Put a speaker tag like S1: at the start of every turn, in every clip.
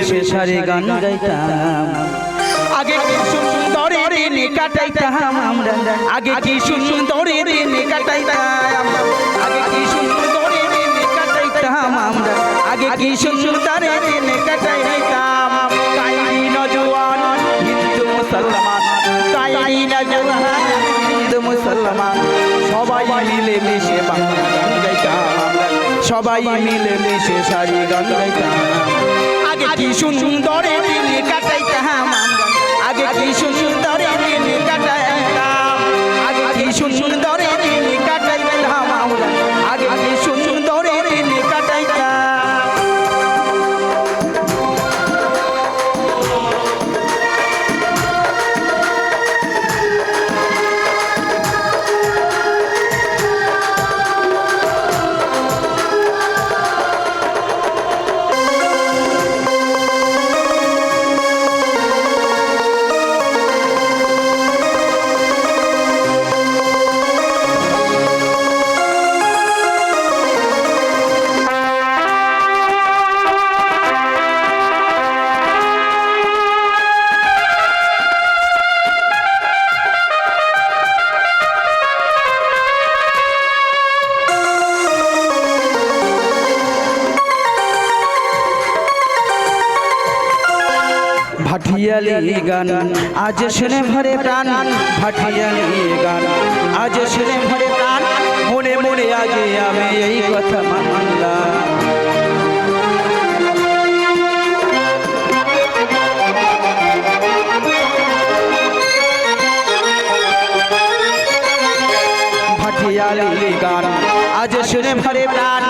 S1: মিশে সারে গান গাইতাম। আগে কি সুন্দরে দিন কাটাইতাম আমরা? আগে কি সুন্দরে দিন কাটাইতাম? আগে কি সুন্দরে দিন কাটাইতাম আমরা? আগে কি সুন্দরে দিন কাটাইতাম? কাই নজওয়ান হিন্দু মুসলমান কাই নজওয়ান হিন্দু মুসলমান। সবাই মিলে মিশে বাংলা গান গাইতাম সবাই মিলে মিশে সারি গান গাইতাম। আগে কি সুন্দরে আমরা আগে কি সুন্দরে ভাটিয়ালি গান। আজ শুনে ভরে প্রাণ। ভাটিয়ালি গান। আজ শুনে ভরে প্রাণ। মনে মনে আজ আমি এই কথা মানলাম। ভাটিয়ালি গান। আজ শুনে ভরে প্রাণ।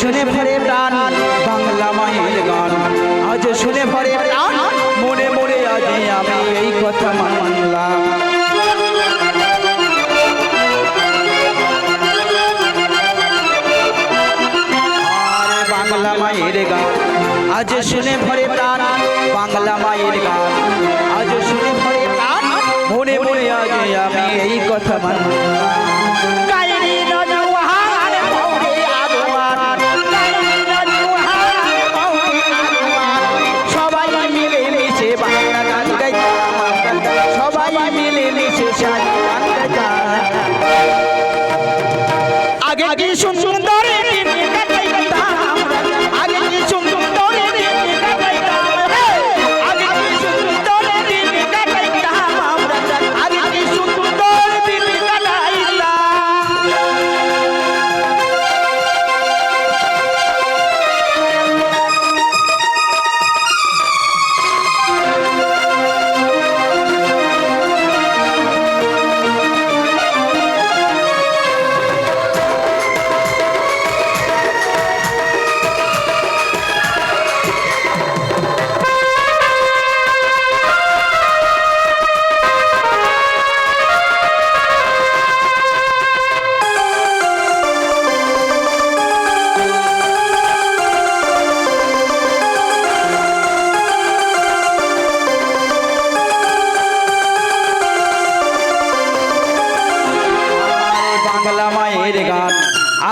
S1: শুনে ভরে প্রাণ, বাংলা মায়ের গান। আজ শুনে ভরে প্রাণ, মনে মনে আজ আমি এই কথা মানলাম। বাংলা মায়ের গান, আজ শুনে ভরে প্রাণ, বাংলা মায়ের গান। আজ শুনে ভরে প্রাণ, মনে মনে আজ আমি এই কথা মানলাম।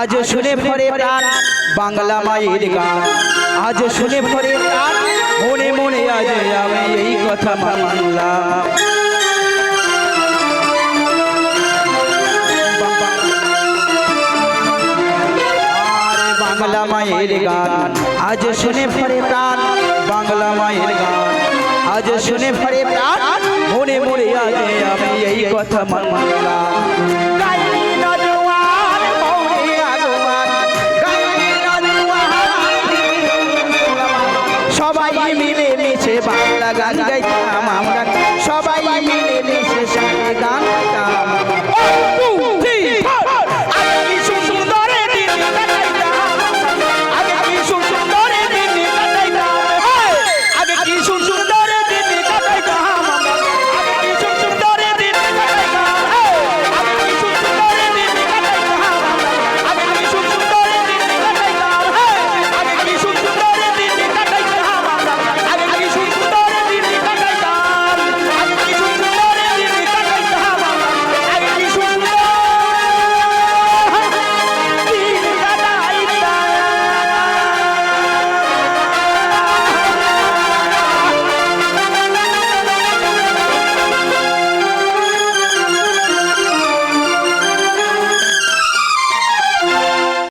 S1: আজ শুনে ভরে প্রাণ বাংলা মায়ের গান। আজ শুনে ভরে প্রাণ মনে মনে আজ আমি এই কথা মানলাম। বাংলা মায়ের গান। আজ শুনে ভরে প্রাণ বাংলা মায়ের গান। আজ শুনে ভরে প্রাণ মনে মনে আজ আমি এই কথা মানলাম। সবাই মিলে মিশে বাংলা গান গাইতাম আমরা।